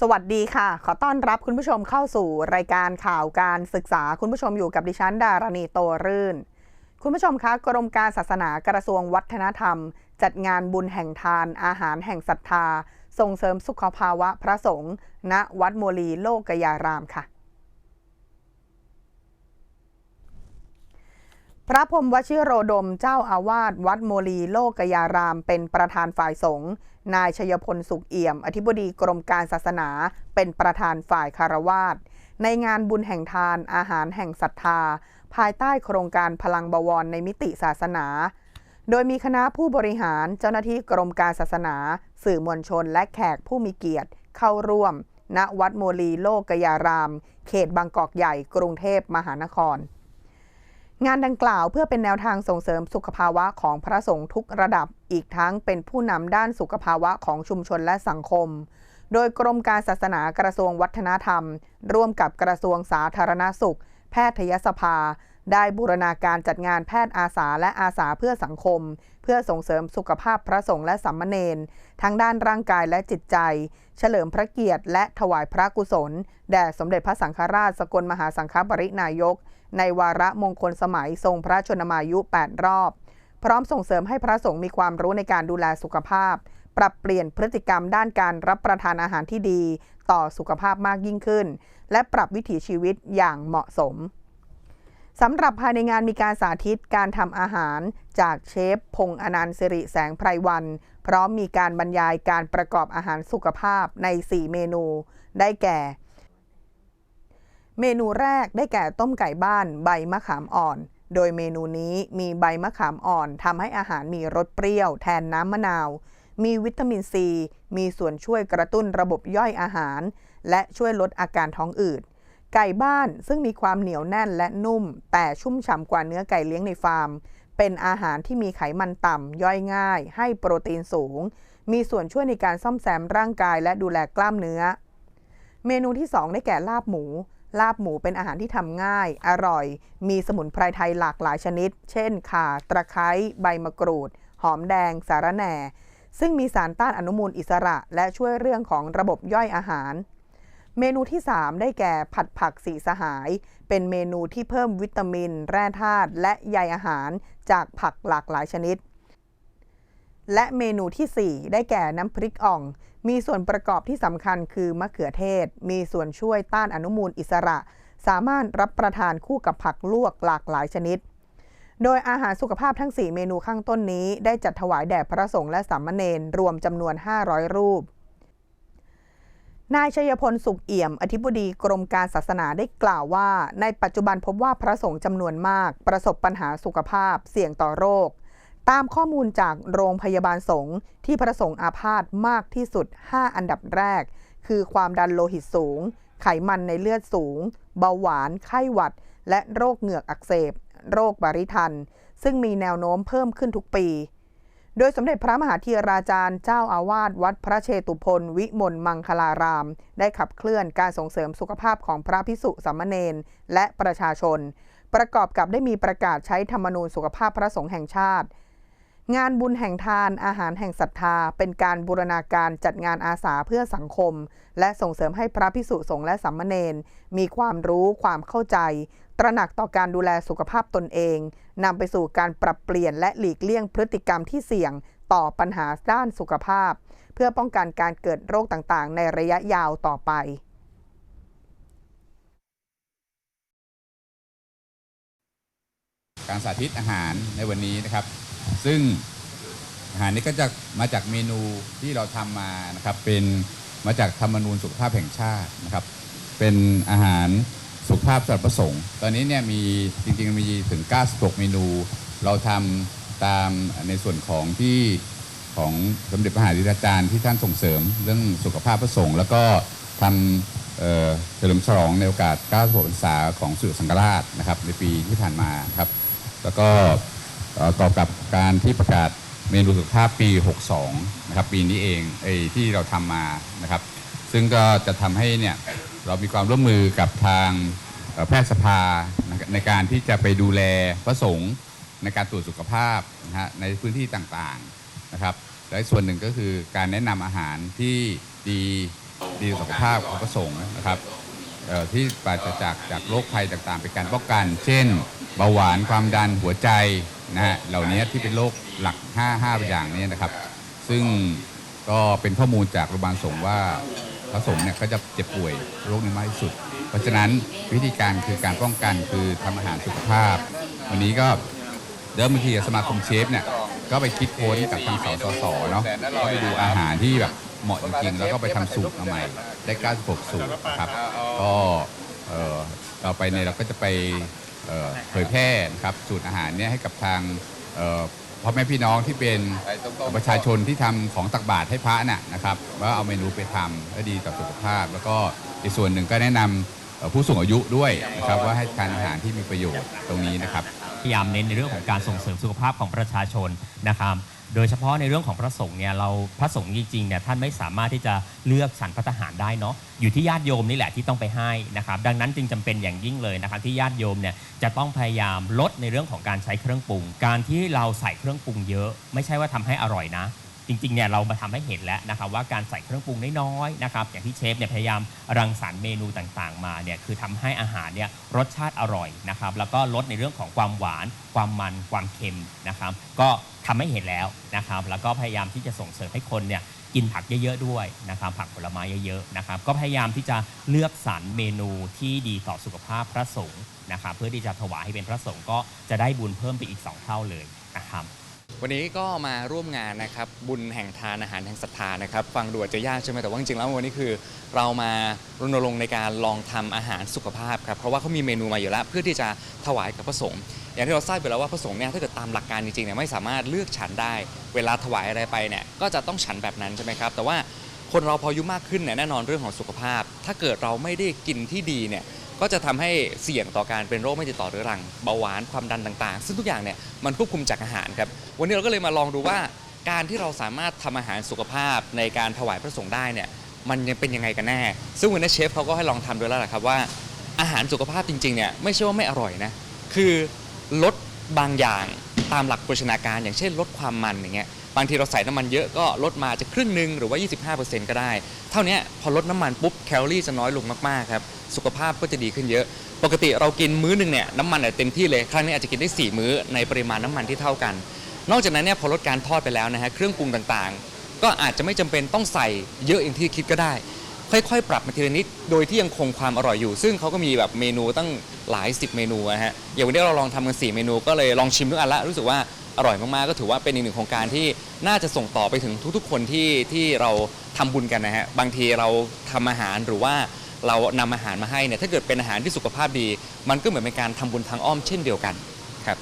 สวัสดีค่ะ ขอต้อนรับคุณผู้ชมเข้าสู่รายการข่าวการศึกษา คุณผู้ชมอยู่กับดิฉันดารณีโตรื่น คุณผู้ชมคะกรมการศาสนากระทรวงวัฒนธรรม จัดงานบุญแห่งทานอาหารแห่งศรัทธา ส่งเสริมสุขภาวะพระสงฆ์ณวัดโมลีโลกยารามค่ะ พระพรมวชิโรดมเจ้าอาวาสวัดโมลีโลกยาราม เป็นประธานฝ่ายสงฆ์ นายชยพลสุขเอี่ยม อธิบดีกรมการศาสนา เป็นประธานฝ่ายคารวาสในงานบุญแห่งทานอาหารแห่งศรัทธา ภายใต้โครงการพลังบวรในมิติศาสนา โดยมีคณะผู้บริหารเจ้าหน้าที่กรมการศาสนา สื่อมวลชนและแขกผู้มีเกียรติเข้าร่วม ณวัดโมลีโลกยาราม เขตบางกอกใหญ่กรุงเทพมหานคร งานดังกล่าวเพื่อเป็นแนวทางส่งเสริมสุขภาวะของพระสงฆ์ทุกระดับ อีกทั้งเป็นผู้นำด้านสุขภาวะของชุมชนและสังคม โดยกรมการศาสนากระทรวงวัฒนธรรม ร่วมกับกระทรวงสาธารณสุข แพทยสภา ได้บูรณาการจัดงานแพทย์อาสาและอาสาเพื่อสังคม เพื่อส่งเสริมสุขภาพพระสงฆ์และสัมมเนนทั้งด้านร่างกายและจิตใจ เฉลิมพระเกียรติ และถวายพระกุศล แด่สมเด็จพระสังฆราชสกลมหาสังฆปรินายก ในวาระมงคลสมัยทรงพระชนมายุ 8 รอบ พร้อมส่งเสริมให้พระสงฆ์มีความรู้ในการดูแลสุขภาพ ปรับเปลี่ยนพฤติกรรมด้านการรับประทานอาหารที่ดี ต่อสุขภาพมากยิ่งขึ้น และปรับวิถีชีวิตอย่างเหมาะสมสำหรับภายในงานมีการสาธิตการทำอาหารจากเชฟ พงษ์อนันต์สิริแสงไพรวัน พร้อมมีการบรรยายการประกอบอาหารสุขภาพใน 4 เมนู ได้แก่ เมนูแรกได้แก่ต้มไก่บ้านใบมะขามอ่อน โดยเมนูนี้มีใบมะขามอ่อนทำให้อาหารมีรสเปรี้ยวแทนน้ำมะนาว มีวิตามินซี มีส่วนช่วยกระตุ้นระบบย่อยอาหาร และช่วยลดอาการท้องอืด ไก่บ้านซึ่งมีความเหนียวแน่นและนุ่ม แต่ชุ่มฉ่ำกว่าเนื้อไก่เลี้ยงในฟาร์ม เป็นอาหารที่มีไขมันต่ำย่อยง่าย ให้โปรตีนสูง มีส่วนช่วยในการซ่อมแซมร่างกายและดูแลกล้ามเนื้อ เมนูที่ 2 ได้แก่ลาบหมู ลาบหมูเป็นอาหารที่ทำง่าย อร่อย มีสมุนไพรไทยหลากหลายชนิด เช่น ข่า ตะไคร้ ใบมะกรูด หอมแดง สาระแหน่ ซึ่งมีสารต้านอนุมูลอิสระ และช่วยเรื่องของระบบย่อยอาหาร เมนูที่ 3 ได้แก่ผัดผักสีสหาย เป็นเมนูที่เพิ่มวิตามิน แร่ธาตุ และใยอาหารจากผักหลากหลายชนิด และเมนูทีสี่ 4 ได้แก่น้ำพริกอ่อง มีส่วนประกอบที่สำคัญคือมะเขือเทศ มีส่วนช่วยต้านอนุมูลอิสระ สามารถรับประทานคู่กับผักลวกหลากหลายชนิด โดยอาหารสุขภาพทั้ง 4 เมนูข้างต้นนี้ ได้จัดถวายแด่พระสงฆ์และสามเณรรวมจำนวน 500 รูป นายชัยพลสุขเอี่ยม อธิบดีกรมการศาสนาได้กล่าวว่า ในปัจจุบันพบว่าพระสงฆ์จำนวนมาก ประสบปัญหาสุขภาพ เสี่ยงต่อโรค ตามข้อมูลจากโรงพยาบาลสงฆ์ที่พระสงฆ์อาพาธมากที่สุด 5 อันดับแรก คือความดันโลหิตสูง ไขมันในเลือดสูง เบาหวาน ไข้หวัด และโรคเหงือกอักเสบ โรคบาริทัน ซึ่งมีแนวโน้มเพิ่มขึ้นทุกปี โดยสมเด็จพระมหาธีราจารย์เจ้าอาวาสวัดพระเชตุพนวิมลมังคลาราม ได้ขับเคลื่อนการส่งเสริมสุขภาพของพระพิสุสามเณรและประชาชน ประกอบกับได้มีประกาศใช้ธรรมนูญสุขภาพพระสงฆ์แห่งชาติ งานบุญแห่งทานอาหารแห่งศรัทธา เป็นการบูรณาการจัดงานอาสาเพื่อสังคม และส่งเสริมให้พระพิสุสงฆ์และสามเณรมีความรู้ความเข้าใจ ตระหนักต่อการดูแลสุขภาพตนเองนำไปสู่การปรับเปลี่ยนและหลีกเลี่ยงพฤติกรรมที่เสี่ยงต่อปัญหาด้านสุขภาพ เพื่อป้องกันการเกิดโรคต่างๆ ในระยะยาวต่อไปการสาธิตอาหารในวันนี้นะครับ ซึ่งอาหารนี้ก็จะมาจากเมนูที่เราทำมานะครับเป็นมาจากธรรมนูญสุขภาพแห่งชาตินะครับ เป็นอาหารสุขภาพสำหรับประสงค์ ตอนนี้เนี่ยมีจริงๆมีถึง 96 เมนู เราทำตามในส่วนของที่ของสมเด็จพระมหาธิราจารย์ที่ท่านส่งเสริมเรื่องสุขภาพประสงค์แล้วก็ทำเเฉลิมฉลองในโอกาส 96 พรรษาของสุสังฆราชนะครับในปีที่ผ่านมาครับ แล้วก็ เอ่อกอบกับการที่ประกาศเมนูสุขภาพปี 62 นะครับ ปีนี้เองไอ้ที่เราทำมานะครับ ซึ่งก็จะทำให้เนี่ยเรามีความร่วมมือกับทางแพทยสภาในการที่จะไปดูแลพระสงฆ์ในการตรวจสุขภาพนะฮะในพื้นที่ต่างๆนะครับ และส่วนหนึ่งก็คือการแนะนำอาหารที่ดีดีต่อสุขภาพของพระสงฆ์นะครับ ที่ปราศจากจากโรคภัยต่างๆ เป็นการป้องกัน เช่นเบาหวานความดันหัวใจนะฮะเหล่านี้ที่เป็นโรคหลัก 5 5อย่างนี้นะครับ ซึ่งก็เป็นข้อมูลจากโรงพยาบาลสงว่าพระสงฆ์เนี่ยก็จะเจ็บป่วยโรคนี้มากที่สุด เพราะฉะนั้นวิธีการคือการป้องกันคือทำอาหารสุขภาพ วันนี้ก็เดิมทีกับสมาคมเชฟเนี่ยก็ไปคิดโค้นกับทางสสสเนาะก็ไปดูอาหารที่แบบ เหมาะจริงๆ แล้วก็ไปทำสูตรมาใหม่ได้ 96 สูตรครับ ก็เอ่อต่อไปเนี่ยเราก็จะไปเอ่อเผยแพร่นะครับสูตรอาหารเนี่ยให้กับทางเอ่อพ่อแม่พี่น้องที่เป็นประชาชนที่ทำของตักบาตรให้พระน่ะนะครับว่าเอาเมนูไปทำแล้วดีต่อสุขภาพ แล้วก็อีกส่วนหนึ่งก็แนะนำเอ่อผู้สูงอายุด้วยนะครับว่าให้ทานอาหารที่มีประโยชน์ตรงนี้นะครับพยายามเน้นในเรื่องของการส่งเสริมสุขภาพของประชาชนนะครับ โดยเฉพาะในเรื่องของพระสงฆ์เนี่ยเราพระสงฆ์จริงๆเนี่ยท่านไม่สามารถที่จะเลือกสรรพัตหารได้เนาะอยู่ที่ญาติโยมนี่แหละที่ต้องไปให้นะครับดังนั้นจึงจำเป็นอย่างยิ่งเลยนะครับที่ญาติโยมเนี่ยจะต้องพยายามลดในเรื่องของการใช้เครื่องปรุง การที่เราใส่เครื่องปรุงเยอะ ไม่ใช่ว่าทำให้อร่อยนะ จริงๆเนี่ยเรามาทำให้เห็นแล้วนะครับว่าการใส่เครื่องปรุงน้อยๆนะครับอย่างที่เชฟเนี่ยพยายามรังสรรค์เมนูต่างๆ มาเนี่ยคือทำให้อาหารเนี่ยรสชาติอร่อยนะครับแล้วก็ลดในเรื่องของความหวาน ความมันความเค็มนะครับก็ทำให้เห็นแล้วนะครับแล้วก็พยายามที่จะส่งเสริมให้คนเนี่ยกินผักเยอะๆด้วยนะครับผักผลไม้เยอะๆนะครับก็พยายามที่จะเลือกสรรเมนูที่ดีต่อสุขภาพพระสงฆ์นะครับเพื่อที่จะถวายให้เป็นพระสงฆ์ก็จะได้บุญเพิ่มไปอีกสองเท่าเลยนะครับ วันนี้ก็มาร่วมงานนะครับบุญแห่งทานอาหารแห่งศรัทธานะครับฟังดูอาจจะยากใช่ไหมแต่ว่าจริงๆแล้ววันนี้คือ เรามารณรงค์ในการลองทำอาหารสุขภาพครับเพราะว่าเขามีเมนูมาอยู่แล้ว เพื่อที่จะถวายกับพระสงฆ์อย่างที่เราทราบไปแล้วว่าพระสงฆ์เนี่ยถ้าเกิดตามหลักการจริงๆเนี่ยไม่สามารถเลือกฉันได้ เวลาถวายอะไรไปเนี่ยก็จะต้องฉันแบบนั้นใช่ไหมครับแต่ว่าคนเราพออายุมากขึ้นเนี่ยแน่นอนเรื่องของสุขภาพ ถ้าเกิดเราไม่ได้กินที่ดีเนี่ย ก็จะทำให้เสี่ยงต่อการเป็นโรคไม่ติดต่อเรื้อรังเบาหวานความดันต่างๆ ซึ่งทุกอย่างเนี่ยมันควบคุมจากอาหารครับวันนี้เราก็เลยมาลองดูว่าการที่เราสามารถทำอาหารสุขภาพในการถวายพระสงฆ์ได้เนี่ยมันยังเป็นยังไงกันแน่ ซึ่งวันนี้เชฟเขาก็ให้ลองทำด้วยแล้วแหละครับว่าอาหารสุขภาพจริงๆเนี่ยไม่ใช่ว่าไม่อร่อยนะคือลดบางอย่าง ตามหลักโภชนาการ อย่างเช่นลดความมันอย่างเงี้ยบางทีเราใส่น้ำมันเยอะก็ลดมาจะครึ่งหนึ่งหรือว่า 25%ก็ได้ เท่านี้พอลดน้ำมันปุ๊บแคลอรี่จะน้อยลงมากๆครับสุขภาพก็จะดีขึ้นเยอะ ปกติเรากินมื้อหนึงเนี่ยน้ำมันเนี่ยเต็มที่เลยครั้งนี้อาจจะกินได้ 4 มื้อในปริมาณน้ำมันที่เท่ากัน นอกจากนั้นเนี่ยพอลดการทอดไปแล้วนะฮะเครื่องปรุงต่างๆ ก็อาจจะไม่จำเป็นต้องใส่เยอะอย่างที่คิดก็ได้ ค่อยๆ ปรับมาทีละนิดโดยที่ยังคงความอร่อยอยู่ ซึ่งเขาก็มีแบบเมนูตั้ง หลายสิบเมนูนะฮะอย่างวันนี้เราลองทำกัน4เมนูก็เลยลองชิมทุกอันละรู้สึกว่าอร่อยมากๆก็ถือว่าเป็นอีกหนึ่งโครงการที่น่าจะส่งต่อไปถึงทุกๆ คนที่ที่เราทำบุญกันนะฮะบางทีเราทำอาหารหรือว่าเรานำอาหารมาให้เนี่ยถ้าเกิดเป็นอาหารที่สุขภาพดี มันก็เหมือนเป็นการทำบุญทางอ้อมเช่นเดียวกันครับ